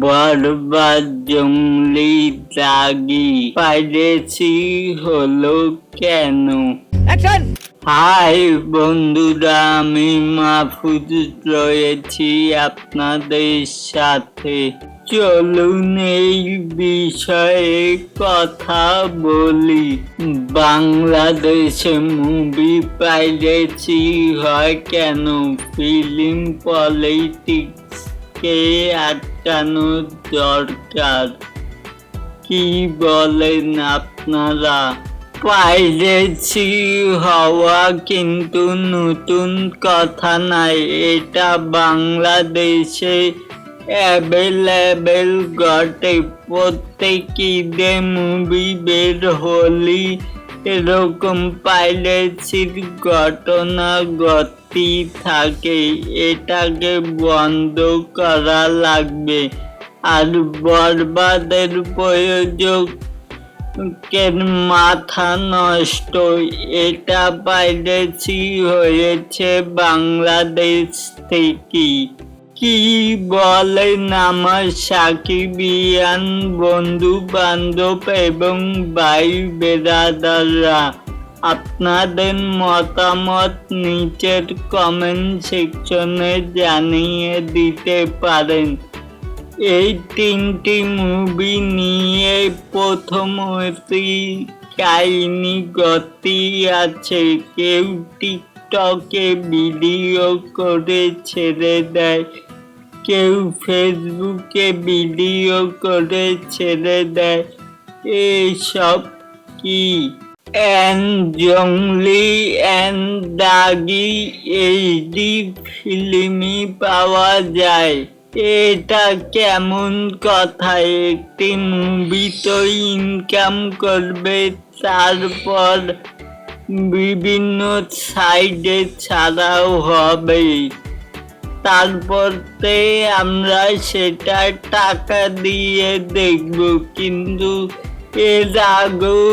বরবাদ জঙ্গলি দাগি পাইরেছি হলো কেন? হাই বন্ধুরা আমি মাহফুজ রয়েছি আপনাদের সাথে। চলুন এই বিষয়ে কথা বলি। বাংলাদেশে মুভি পাইরেছি হয় কেন? ফিল্ম পলিটিক্সকে আটকানো দরকার? কি বলেন আপনারা? পাইরেছি হওয়া কিন্তু নতুন কথা নাই। এটা বাংলাদেশে অ্যাভেলেবেল ঘটে। প্রত্যেক ঈদে মুভি বের হলি এরকম পাইরেছির ঘটনা গতি থাকে। এটাকে বন্ধ করা লাগবে। আর বরবাদের প্রয়োজক মাথা নষ্ট। এটা পাইরেছি হয়েছে বাংলাদেশ থেকে। কি বলেন আমার সাকিবিয়ান বন্ধু বান্ধব এবং ভাই বেরাদাররা আপনাদের মতামত নিচের কমেন্ট সেকশনে জানিয়ে দিতে পারেন। এই তিনটি মুভি নিয়ে প্রথমটি কাহিনী গতি আছে। কেউ টিকটকে ভিডিও করে ছেড়ে দেয়। কেউ ফেসবুকে ভিডিও করে ছেড়ে দেয়। এইসব কি? অ্যান জংলি অ্যান দাগি এইচডি ফিল্মই পাওয়া যায়। এটা কেমন কথা? একটি মুভি তো ইনকাম করবে, তারপর বিভিন্ন সাইডে ছাড়াও হবে। তারপরতে আমরা সেটা টাকা দিয়ে দেখব। কিন্তু এর আগেও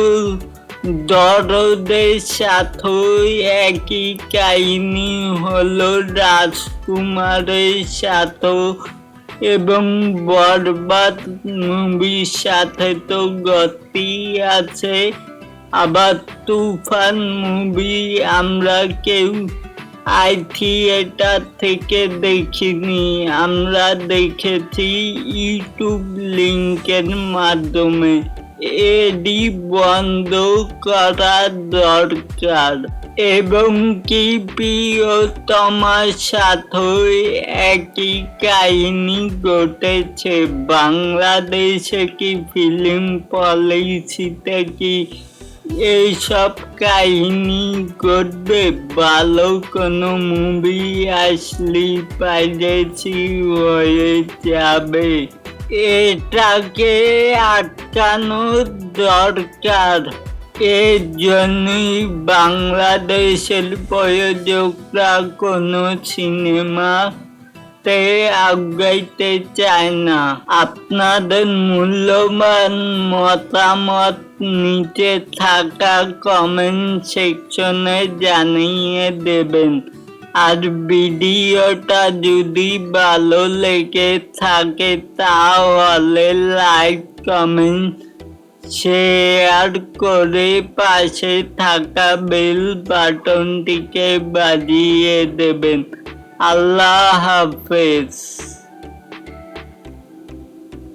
দরদের সাথেই একই কাহিনী হলো রাজকুমারের সাথেও এবং বরবাদ মুভির সাথে তো গতি আছে। আবার তুফান মুভি আমরা কেউ আই থিয়েটার থেকে দেখিনি। আমরা দেখেছি ইউটিউব লিঙ্কের মাধ্যমে। এডি বন্ধ করা দরকার। এবং কি প্রিয়তমার সাথে একই কাহিনী ঘটেছে। বাংলাদেশে কি ফিল্ম পলিসিতে কি এইসব কাহিনী ঘটবে। ভালো কোনো মুভি আসলে পাইরেছি হয়ে যাবে। এটাকে আটকানো দরকার। এর জন্যই বাংলাদেশের প্রযোজকরা কোনো সিনেমা তে আগাইতে চায় না। আপনাদের মূল্যবান মতামত নিচে থাকা কমেন্ট সেকশনে জানিয়ে দেবেন। আর ভিডিওটা যদি ভালো লেগে থাকে তাহলে লাইক কমেন্ট শেয়ার করে পাশে থাকা বেল বাটনটিকে বাজিয়ে দেবেন। আল্লাহ হাফেজ